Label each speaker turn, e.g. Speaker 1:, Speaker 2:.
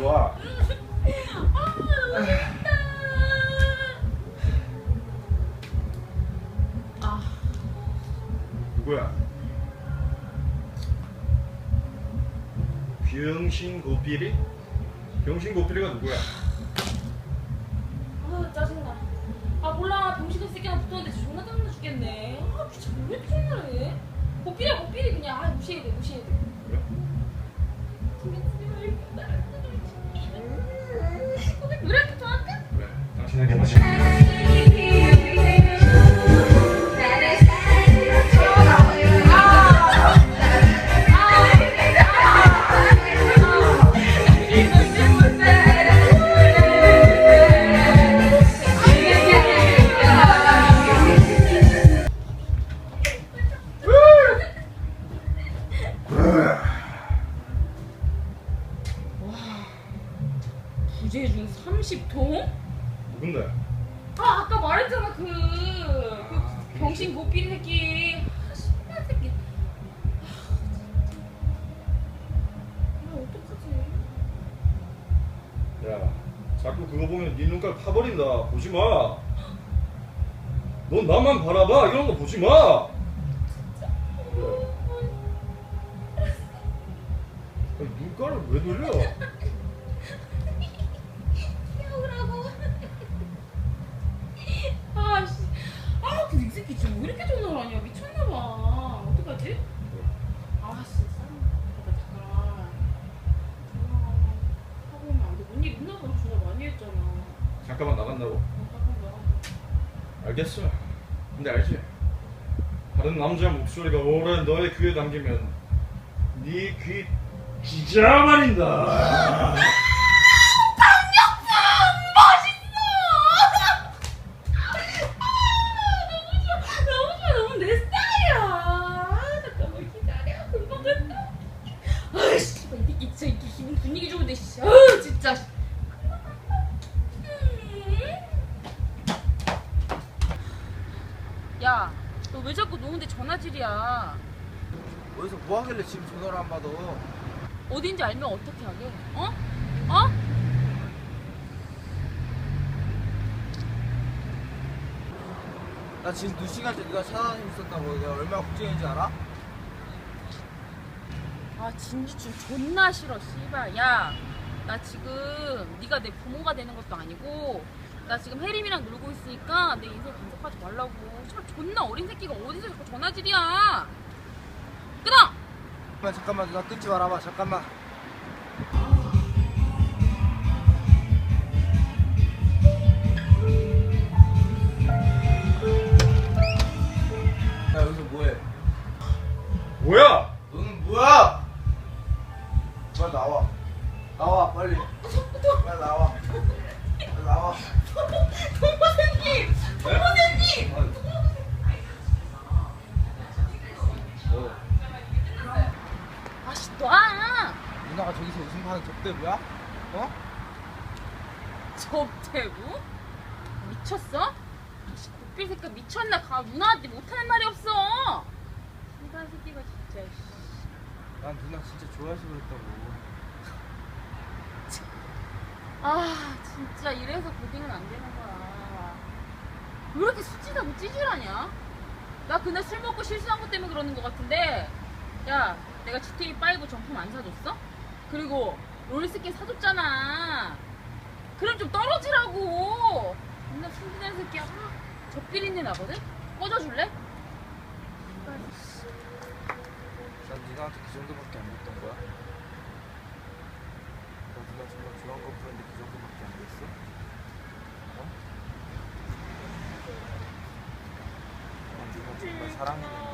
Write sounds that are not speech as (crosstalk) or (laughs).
Speaker 1: 좋아. 누구야? 병신 고삐리? 병신 고삐리가 누구야?
Speaker 2: 아 짜증나. 아 몰라 병신도 새끼랑 붙었는데 존나 짜증나 죽겠네. 아 진짜 왜 이렇게 짜증나해? 고삐리야 고삐리 그냥 아 무시해야 돼 무시해야 돼. 중 30통?
Speaker 1: 누군데?
Speaker 2: 아 아까 말했잖아 그, 그 병신 고삐리 새끼. 아 씨발 새끼. 아 어떡하지?
Speaker 1: 야, 자꾸 그거 보면 네 눈깔 파버린다. 보지 마. 넌 나만 바라봐. 이런 거 보지 마. 그래. 눈깔을 왜 돌려? (laughs)
Speaker 2: 귀여우라고. 아, 씨. 아, 근데 이 새끼 지금 왜 이렇게 전화를 하냐? 미쳤나봐. 어떡하지? 아, 씨. 잠깐, 잠깐. 전화하고 오면 안 돼. 뭔일 있나 봐. 전화 많이 했잖아.
Speaker 1: 잠깐만 나간다고.
Speaker 2: 어.
Speaker 1: 알겠어. 근데 알지? 다른 남자 목소리가 오래 너의 귀에 담기면 네 귀.
Speaker 2: 아, 진짜 기분 분위기 좋은데, 씨. 아우, 진짜. 야, 너 노는데 전화질이야?
Speaker 3: 어디서 뭐 하길래 지금 전화를 안 받아?
Speaker 2: 어딘지 알면 어떻게 하게? 어? 어?
Speaker 3: 나 지금 2시간째 네가 찾아다니고 있었다고 내가 얼마나 걱정인지 알아?
Speaker 2: 아 진주충 존나 싫어 씨발 야나 지금 네가 내 부모가 되는 것도 아니고 나 지금 혜림이랑 놀고 있으니까 내 인생 간섭하지 말라고. 씨발 존나 어린 새끼가 어디서 자꾸 전화질이야. 끊어!
Speaker 3: 잠깐만 잠깐만 누나 끊지 말아봐 잠깐만. 야 여기서 뭐해?
Speaker 1: 뭐야?
Speaker 3: 너는 뭐야? 빨리 나와. 나와 빨리. 빨리 나와 나와
Speaker 2: 동호생님 동호생님
Speaker 3: 어,
Speaker 2: 아씨 놔
Speaker 3: 누나가 저기서 웃음 파는 접대부야? 어?
Speaker 2: 접대부 미쳤어? 아씨 젖빌 새끼 미쳤나? 가 누나한테 못하는 말이 없어. 씨발 새끼가 진짜. 씨.
Speaker 3: 난 누나 진짜 좋아해서 그랬다고.
Speaker 2: 아 진짜 이래서 고딩은 안 되는 거야. 왜 이렇게 수치다고 찌질하냐? 나 그날 술 먹고 실수한 것 때문에 그러는 것 같은데. 야, 내가 GTA5 정품 안 사줬어? 그리고 롤스킨 사줬잖아. 그럼 좀 떨어지라고. 맨날 순진한 새끼야. 아, 젖비린내 나거든? 꺼져줄래?
Speaker 3: 난 누나한테 그 정도밖에 안 됐던 거야? 나 누나 정말 좋아한 거 보는데 그 정도밖에 안 됐어? 어? 난 누나 정말 사랑했는데